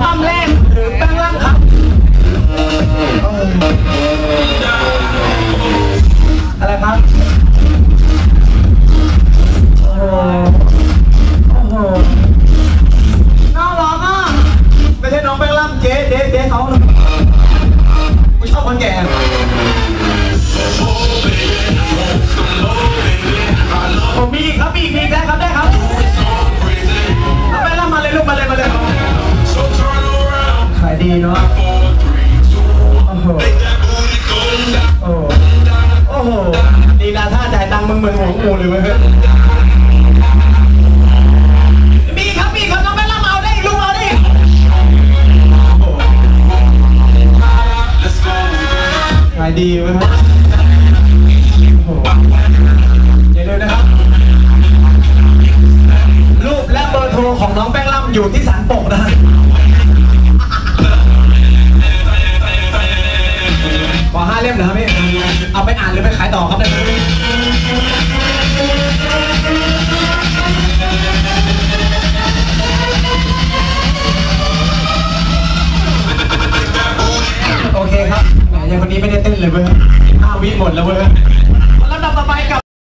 ปั้มแรกหรือแป้งล่างครับอะไรครับโอ้โหโอ้โหน่ารักอะไม่ใช่น้องแป้งล่ำเจ๊เจ๊เจ๊เขา ดีเนาะโอ้โหโอ้โหโอ้โหดีนะถ้าจ่ายตังค์มึงเหมือนหัวงูเลยเว้ยมีครับมีครับน้องแม่ล่ำเอาได้อีกลูกเอาได้หขายดีเว้ยครับโอ้โหอย่าลืมนะครับรูปและเบอร์โทรของน้องแป้งล่ำอยู่ที่สันปกนะ ฮะขอห้าเล่มนะครับพี่ เอาไปอ่านหรือไปขายต่อครับเนี่ยโอเคครับแหมยังวันนี้ไม่ได้เต้นเลยเว้ยห้าวิหมดแล้วเว้ย